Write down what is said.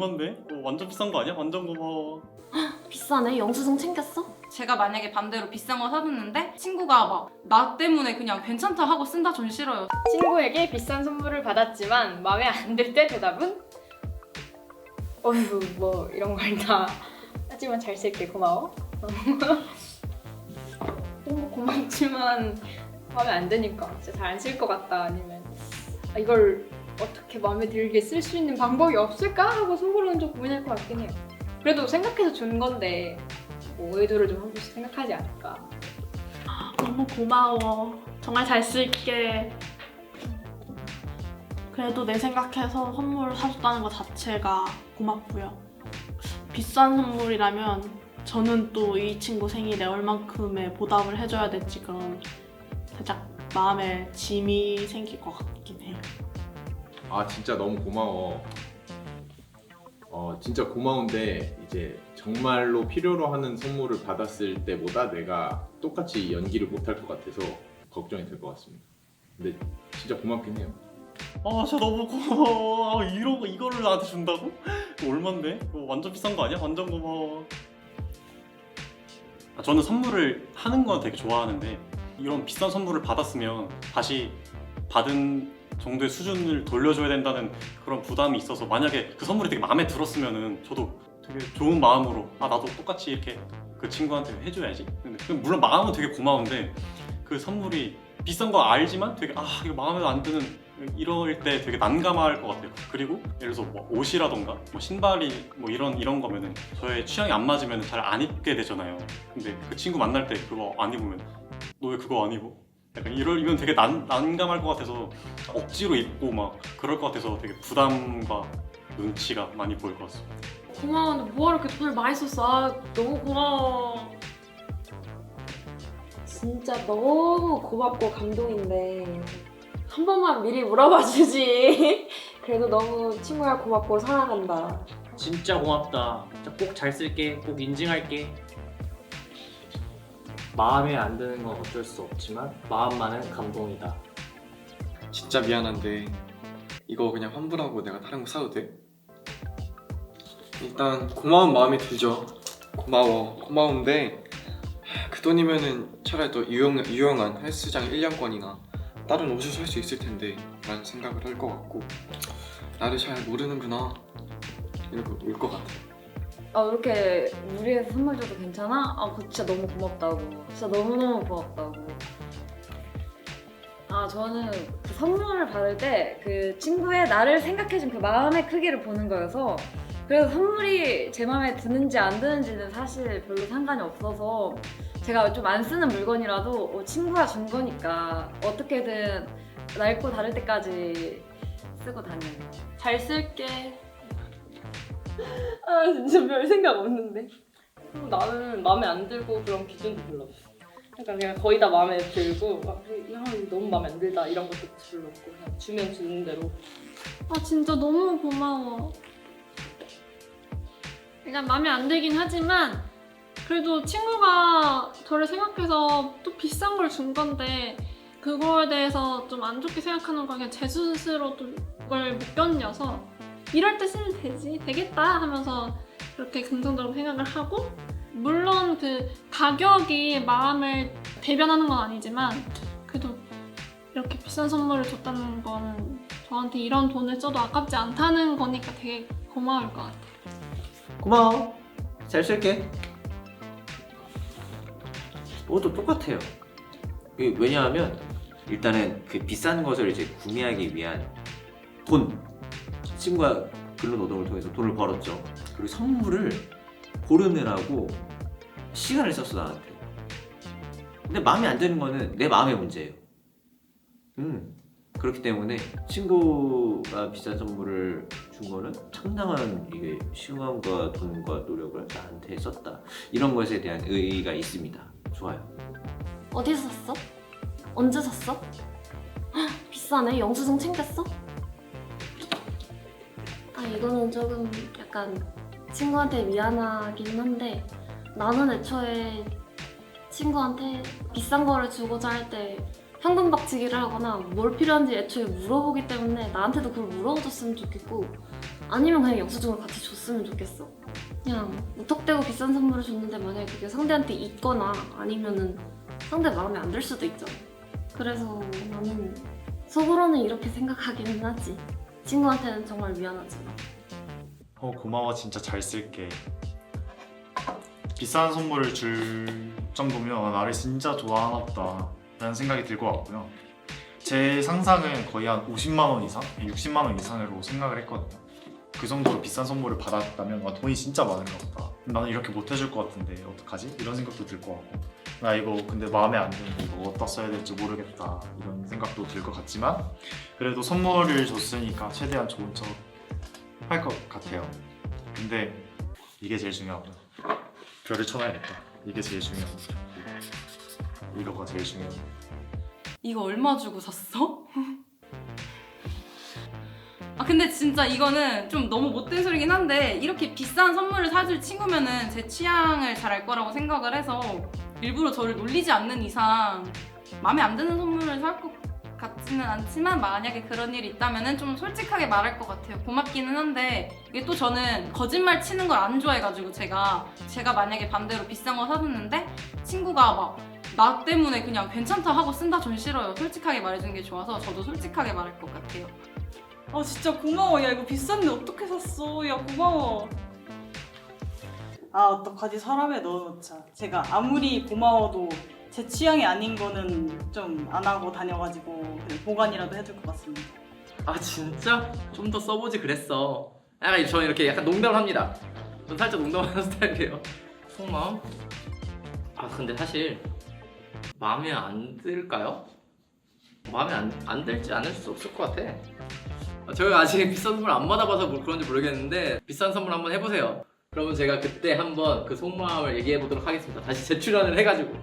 얼만데? 어, 완전 비싼 거 아니야? 완전 고마워. 비싸네. 영수증 챙겼어? 제가 만약에 반대로 비싼 거 사줬는데 친구가 막 나 때문에 그냥 괜찮다 하고 쓴다 전 싫어요. 친구에게 비싼 선물을 받았지만 마음에 안 들 때 대답은 어휴 뭐 이런 걸 다 하지만 잘 쓸게 고마워 너무 고맙지만 마음에 안 드니까 진짜 잘 안 쓸 것 같다 아니면 아, 이걸 어떻게 마음에 들게 쓸 수 있는 방법이 없을까 하고 속으로는 좀 고민할 것 같긴 해요 그래도 생각해서 준 건데 뭐 의도를 좀 한 번씩 생각하지 않을까 너무 고마워. 정말 잘 쓸게. 그래도 내 생각해서 선물을 사줬다는 것 자체가 고맙고요. 비싼 선물이라면 저는 또 이 친구 생일에 얼만큼의 보답을 해줘야 될지 그런 살짝 마음에 짐이 생길 것 같긴 해요. 아 진짜 너무 고마워. 어 진짜 고마운데 이제 정말로 필요로 하는 선물을 받았을 때보다 내가 똑같이 연기를 못할 것 같아서 걱정이 될 것 같습니다. 근데 진짜 고맙긴 해요. 아, 진짜 너무 고마워. 아, 이런 거 이거를 나한테 준다고? 이거 얼만데? 완전 비싼 거 아니야? 완전 고마워. 아, 저는 선물을 하는 건 되게 좋아하는데 이런 비싼 선물을 받았으면 다시 받은 정도의 수준을 돌려줘야 된다는 그런 부담이 있어서 만약에 그 선물이 되게 마음에 들었으면은 저도 되게 좋은 마음으로 아 나도 똑같이 이렇게 그 친구한테 해줘야지. 근데 그 물론 마음은 되게 고마운데 그 선물이 비싼 거 알지만 되게 아 이거 마음에 안 드는 이럴 때 되게 난감할 것 같아요. 그리고 예를 들어서 뭐 옷이라던가 뭐 신발이 뭐 이런 이런 거면은 저의 취향이 안 맞으면 잘 안 입게 되잖아요. 근데 그 친구 만날 때 그거 안 입으면 너 왜 그거 안 입어? 약간 이러면 되게 난, 난감할 것 같아서 억지로 입고 막 그럴 것 같아서 되게 부담과 눈치가 많이 보일 것 같습니다. 고마워. 근데 뭐하러 이렇게 돈을 많이 썼어? 아, 너무 고마워. 진짜 너무 고맙고 감동인데 한 번만 미리 물어봐 주지. 그래도 너무 친구야 고맙고 사랑한다. 진짜 고맙다. 진짜 꼭 잘 쓸게. 꼭 인증할게. 마음에 안 드는 건 어쩔 수 없지만 마음만은 감동이다. 진짜 미안한데 이거 그냥 환불하고 내가 다른 거 사도 돼? 일단 고마운 마음이 들죠 고마워 고마운데 그 돈이면은 차라리 더 유용, 유용한 헬스장 1년권이나 다른 옷을 살 수 있을 텐데 라는 생각을 할 것 같고 나를 잘 모르는구나 이러고 울것 같아 아 이렇게 무리해서 선물 줘도 괜찮아? 아 진짜 너무 고맙다고 진짜 너무너무 고맙다고 아 저는 그 선물을 받을 때 그 친구의 나를 생각해준 그 마음의 크기를 보는 거여서 그래서 선물이 제 마음에 드는지 안 드는지는 사실 별로 상관이 없어서 제가 좀 안 쓰는 물건이라도 어, 친구가 준 거니까 어떻게든 낡고 다를 때까지 쓰고 다녀요 잘 쓸게. 아 진짜 별 생각 없는데. 그리고 나는 마음에 안 들고 그런 기준도 별로 없어. 그러니까 그냥 거의 다 마음에 들고 막, 야 이거 너무 마음에 안 들다 이런 것도 별로 없고 그냥 주면 주는 대로. 아 진짜 너무 고마워. 일단 마음에 안 들긴 하지만 그래도 친구가 저를 생각해서 또 비싼 걸 준 건데 그거에 대해서 좀 안 좋게 생각하는 거 그냥 제 스스로 그걸 못 견뎌서 이럴 때 쓰면 되지 되겠다 하면서 그렇게 긍정적으로 생각을 하고 물론 그 가격이 마음을 대변하는 건 아니지만 그래도 이렇게 비싼 선물을 줬다는 거는 저한테 이런 돈을 써도 아깝지 않다는 거니까 되게 고마울 것 같아요. 고마워. 잘 쓸게. 모두 똑같아요. 이- 왜냐하면 일단은 그 비싼 것을 이제 구매하기 위한 돈 친구가 근로 노동을 통해서 돈을 벌었죠. 그리고 선물을 고르느라고 시간을 썼어 나한테. 근데 마음에 안 드는 거는 내 마음의 문제예요. 음 그렇기 때문에 친구가 비싼 선물을 준 거는 상당한 이게 시간과 돈과 노력을 나한테 썼다. 이런 것에 대한 의의가 있습니다. 좋아요. 어디서 샀어? 언제 샀어? 헉, 비싸네. 영수증 챙겼어? 아 이거는 조금 약간 친구한테 미안하긴 한데 나는 애초에 친구한테 비싼 거를 주고자 할 때 현금 박치기를 하거나 뭘 필요한지 애초에 물어보기 때문에 나한테도 그걸 물어줬으면 좋겠고 아니면 그냥 영수증을 같이 줬으면 좋겠어. 그냥 무턱대고 비싼 선물을 줬는데 만약에 그게 상대한테 있거나 아니면은 상대 마음에 안 들 수도 있잖아. 그래서 나는 속으로는 이렇게 생각하기는 하지. 친구한테는 정말 미안하지만. 어 고마워. 진짜 잘 쓸게. 비싼 선물을 줄 정도면 나를 진짜 좋아하나 보다 라는 생각이 들 것 같고요. 제 상상은 거의 한 50만 원 이상, 60만 원 이상으로 생각을 했거든요 그 정도로 비싼 선물을 받았다면 와, 돈이 진짜 많은가 보다 나는 이렇게 못 해줄 것 같은데 어떡하지? 이런 생각도 들 것 같고 나 이거 근데 마음에 안 드는데 이거 어디다 써야 될지 모르겠다 이런 생각도 들 것 같지만 그래도 선물을 줬으니까 최대한 좋은 척 할 것 같아요. 근데 이게 제일 중요하구나. 별을 쳐놔야겠다. 이게 제일 중요하구나. 이거가 제일 중요해. 이거 얼마 주고 샀어? 진짜 이거는 좀 너무 못된 소리긴 한데 이렇게 비싼 선물을 사줄 친구면은 제 취향을 잘 알 거라고 생각을 해서 일부러 저를 놀리지 않는 이상 마음에 안 드는 선물을 살 것 같지는 않지만 만약에 그런 일이 있다면은 좀 솔직하게 말할 것 같아요. 고맙기는 한데 이게 또 저는 거짓말 치는 걸 안 좋아해가지고 제가 제가 만약에 반대로 비싼 거 사줬는데 친구가 막나 때문에 그냥 괜찮다 하고 쓴다 전 싫어요. 솔직하게 말해주는 게 좋아서 저도 솔직하게 말할 것 같아요. 아 진짜 고마워 야 이거 비싼데 어떻게 샀어 야 고마워 아 어떡하지 서랍에 넣어놓자 제가 아무리 고마워도 제 취향이 아닌 거는 좀 안 하고 다녀가지고 그냥 보관이라도 해둘 것 같습니다 아 진짜? 좀 더 써보지 그랬어. 약간 저는 이렇게 약간 농담을 합니다. 전 살짝 농담하는 스타일이에요. 속마음? 아 근데 사실 마음에 안 들까요? 마음에 안, 안 들지 않을 수 없을 것 같아. 아, 저희가 아직 비싼 선물 안 받아봐서 뭐 그런지 모르겠는데 비싼 선물 한번 해보세요. 그러면 제가 그때 한번 그 속마음을 얘기해 보도록 하겠습니다. 다시 재출연을 해가지고